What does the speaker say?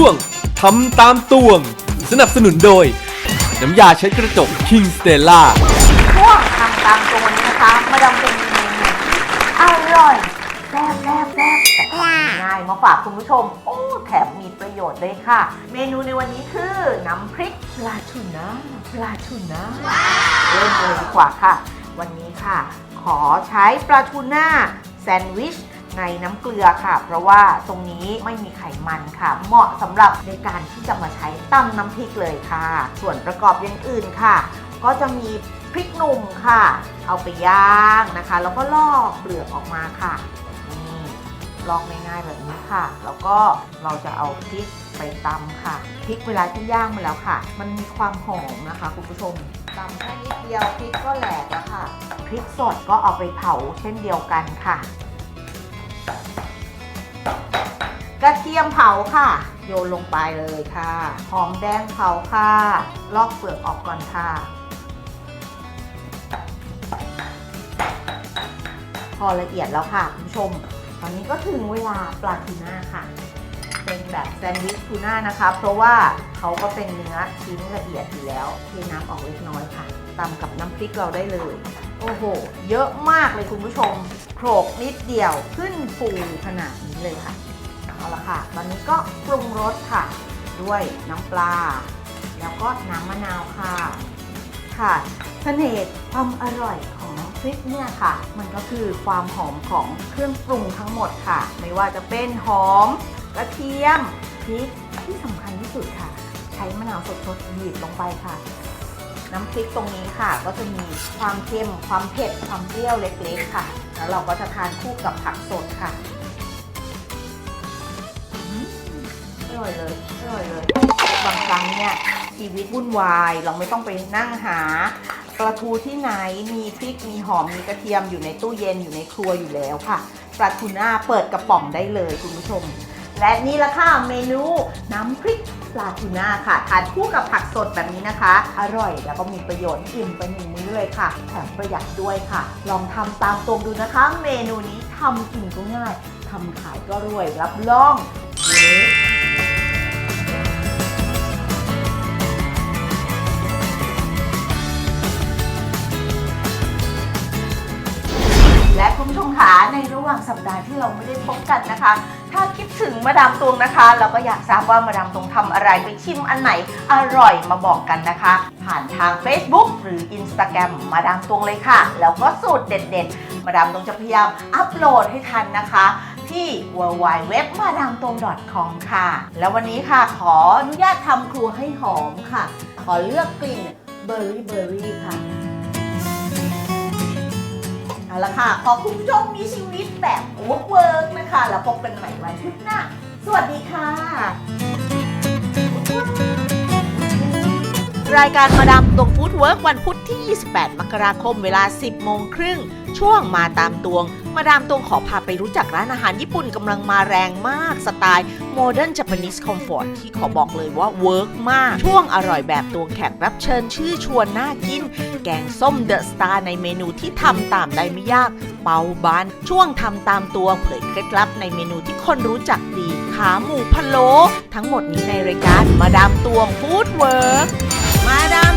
ช่วงทำตามตวง สนับสนุนโดย น้ำยาเช็ดกระจก King Stella ช่วงทำตามตัวนี้นะคะ มาดามเป็นเมนูอร่อยแซ่บแซ่บแซ่บแต่ทำง่ายมาฝากคุณผู้ชม โอ้แถมมีประโยชน์ด้วยค่ะ เมนูในวันนี้คือ น้ำพริกปลาทูน่าปลาทูน่าเริ่มเลยดีกว่าค่ะ วันนี้ค่ะ ขอใช้ปลาทูน่าแซนด์วิช ในน้ำเกลือค่ะ เพราะว่าตรงนี้ไม่มีไขมันค่ะ เหมาะสำหรับในการที่จะมาใช้ตำน้ำพริกเลยค่ะ ส่วนประกอบอย่างอื่นค่ะ ก็จะมีพริกหนุ่มค่ะ เอาไปย่างนะคะ แล้วก็ลอกเปลือกออกมาค่ะนี่ลอกง่ายๆแบบนี้ค่ะ แล้วก็เราจะเอาพริกไปตำค่ะพริกเวลาที่ย่างมาแล้วค่ะ มันมีความหอมนะคะคุณผู้ชมตำแค่นิดเดียวพริกก็แหลกแล้วค่ะพริกสดก็เอาไปเผาเช่นเดียวกันค่ะ กระเทียมเผาค่ะ โยนลงไปเลยค่ะ หอมแดงเผาค่ะ ลอกเปลือกออกก่อนค่ะ พอละเอียดแล้วค่ะคุณผู้ชม ตอนนี้ก็ถึงเวลาปลาทูน่าค่ะ เป็นแบบแซนด์วิชทูน่านะคะ เพราะว่าเขาก็เป็นเนื้อชิ้นละเอียดอยู่แล้วเทน้ำออกเล็กน้อยค่ะตำกับน้ำพริกเราได้เลยโอ้โห เยอะมากเลยคุณผู้ชม โขลกนิดเดียวขึ้นฟูขนาดนี้เลยค่ะ เอาละค่ะ ตอนนี้ก็ปรุงรสค่ะ ด้วยน้ำปลา แล้วก็น้ำมะนาวค่ะ ค่ะเสน่ห์ความอร่อยของน้ำพริกเนี่ยค่ะ มันก็คือความหอมของเครื่องปรุงทั้งหมดค่ะ ไม่ว่าจะเป็นหอมกระเทียมพริกที่สำคัญที่สุดค่ะ ใช้มะนาวสดๆบีบลงไปค่ะ น้ำพริกตรงนี้ค่ะ ก็จะมีความเค็มความเผ็ดความเปรี้ยวเล็กๆค่ะ แล้วเราก็จะทานคู่กับผักสดค่ะ ร่อยเลยอร่อยเลย บางครั้งเนี่ยชีวิตวุ่นวาย เราไม่ต้องไปนั่งหาปลาทูที่ไหนมีพริกมีหอมมีกระเทียมอยู่ในตู้เย็นอยู่ในครัวอยู่แล้วค่ะปลาทูน่าเปิดกระป๋องได้เลยคุณผู้ชม และนี่ละค่ะเมนูน้ำพริกปลาทูน่าค่ะทานคู่กับผักสดแบบนี้นะคะ อร่อยแล้วก็มีประโยชน์อิ่มไปหนึ่งมื้อเลยค่ะแถมประหยัดด้วยค่ะ ลองทำตามตรงดูนะคะ เมนูนี้ทำกินก็ง่ายทำขายก็รวยรับรองเชมคะในระหว่างสัปดาห์ที่เราไม่ได้พบกันนะคะ ถ้าคิดถึงมาดามตวงนะคะ เราก็อยากทราบว่ามาดามตวงทำอะไรไปชิมอันไหนอร่อยมาบอกกันนะคะ ผ่านทาง Facebook หรือ Instagram มาดามตวงเลยค่ะ แล้วก็สูตรเด็ดๆ มาดามตวงจะพยายามอัปโหลดให้ทันนะคะที่ w w w m a d a m t o n g c o m ค่ะ แล้ววันนี้ค่ะขออนุญาตทำครัวให้หอมค่ะ ขอเลือกกลิ่นเบอร์รี่เบอร์รี่ค่ะ เอาละค่ะ ขอคุณผู้ชมมีชีวิตแบบโอ๊กเวิร์กนะคะ แล้วพบกันใหม่วันพุธหน้า สวัสดีค่ะ รายการมาดามตรงฟู้ดเวิร์กวันพุธที่ 28 มกราคมเวลา 10 โมงครึ่ง ช่วงมาตามตวง มาดามตวงขอพาไปรู้จักร้านอาหารญี่ปุ่นกำลังมาแรงมากสไตล์ Modern Japanese Comfort ที่ขอบอกเลยว่าเวิร์กมาก ช่วงอร่อยแบบตวงแขกรับเชิญชื่อชวนน่ากิน แกงส้มเดอะสตาร์ในเมนูที่ทำตามได้ไม่ยาก เปาบาน ช่วงทำตามตัวเผยเคล็ดลับในเมนูที่คนรู้จักดี ขาหมูพะโล้ทั้งหมดนี้ในรายการมาดามตวงฟู้ดเวิร์กมาดาม